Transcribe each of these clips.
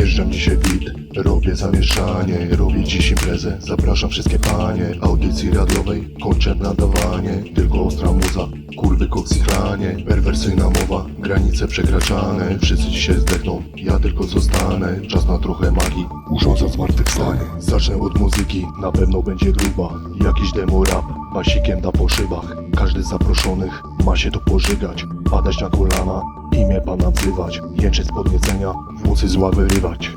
Wjeżdżam dzisiaj bit, robię zamieszanie Robię dziś imprezę, zapraszam wszystkie panie Audycji radiowej, kończę nadawanie Tylko ostra muza, kurwy koks i Perwersyjna mowa, granice przekraczane Wszyscy dzisiaj zdechną, ja tylko zostanę Czas na trochę magii, urządza zmartwychwstanie Zacznę od muzyki, na pewno będzie gruba. Jakiś demo rap, basikiem da po szybach Każdy z zaproszonych ma się tu pożygać. Padać na kolana, imię pana wzywać Jęczeć z podniecenia, włosy z ławy rywać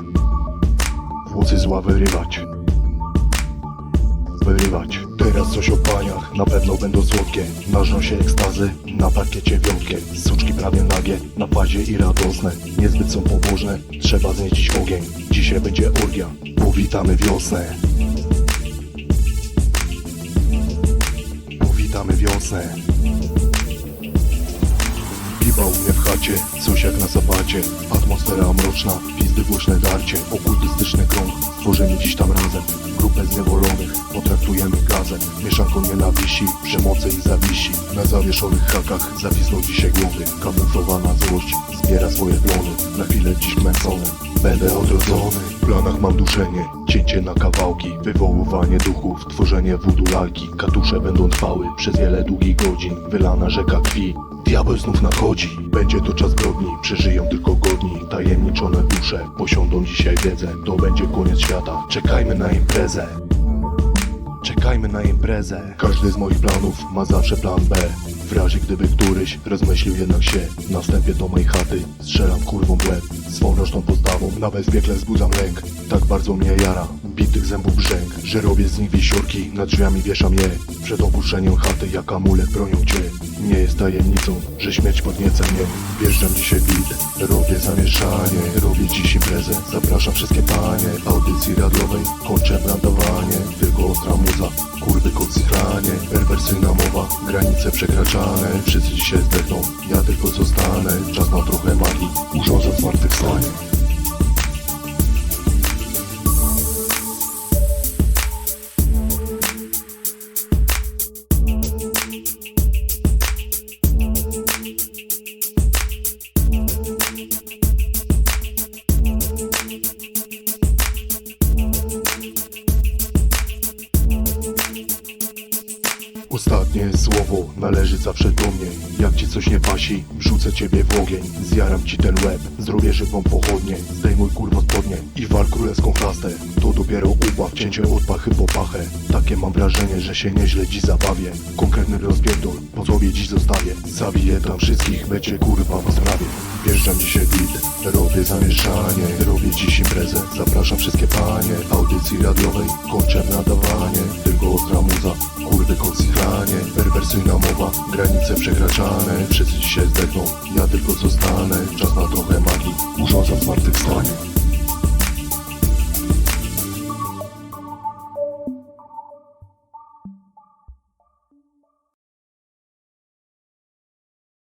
Włosy z ławy rywać Wyrywać Teraz coś o paniach, na pewno będą słodkie. Marzą się ekstazy, na parkiecie wiątkie Suczki prawie nagie, na pazie i radosne. Niezbyt są pobożne, trzeba znieść ogień. Dzisiaj będzie orgia, powitamy wiosnę. Powitamy wiosnę Piwa u mnie w chacie, coś jak na zapacie. Atmosfera mroczna, pizdy głośne darcie Okultystyczny krąg, tworzymy dziś tam razem Grupę zniewolonych, potraktujemy gazem. Mieszanką nienawiści, przemocy i zawiści. Na zawieszonych hakach zawisną dzisiaj głowy. Kamuflowana złość zbiera swoje plony Na chwilę dziś męcony, będę odrodzony. W planach mam duszenie, cięcie na kawałki. Wywoływanie duchów, tworzenie wudu lalki. Katusze będą trwały przez wiele długich godzin. Wylana rzeka krwi, Diabeł znów nadchodzi, będzie to czas zbrodni. Przeżyją tylko godni, tajemniczone dusze Posiądą dzisiaj wiedzę, to będzie koniec świata. Czekajmy na imprezę. Czekajmy na imprezę. Każdy z moich planów ma zawsze plan B. W razie gdyby któryś rozmyślił jednak się Na wstępie do mojej chaty. Strzelam kurwą w łeb Swą postawą. Na bezpiekle wzbudzam lęk. Tak bardzo mnie jara. Bitych zębów brzęk. Że robię z nich wisiorki, nad drzwiami wieszam je. Przed opuszczeniem chaty jak amulet bronią cię Nie jest tajemnicą, że śmierć podnieca mnie. Wjeżdżam dzisiaj bit, robię zamieszanie. Robię dziś imprezę, zapraszam wszystkie panie. Audycji radiowej, kończę nadawanie Tylko ostra muza, kurwy chranie Perwersyjna mowa, granice przekraczane. Wszyscy dzisiaj zdechną, ja tylko zostanę. Czas na trochę magii, urządza zmartwychwstanie Ostatnie słowo należy zawsze do mnie. Jak ci coś nie pasi, wrzucę ciebie w ogień. Zjaram ci ten łeb, zrobię żywą pochodnię. Zdejmuj kurwa spodnie i wal królewską chlastę. To dopiero ubaw, cięcie od pachy po pachę. Takie mam wrażenie, że się nieźle dziś zabawię. Konkretny rozpierdol, po sobie dziś zostawię? Zawiję tam wszystkich, będzie kurwa w sprawie Wjeżdżam dzisiaj bit, robię zamieszanie. Robię dziś imprezę, zapraszam wszystkie panie. Audycji radiowej, kończę nadawanie. Tylko ostra muza, chranie Perwersyjna mowa, granice przekraczane Wszyscy dzisiaj zdechną, ja tylko zostanę. Czas na trochę magii, urządzam zmartwychwstanie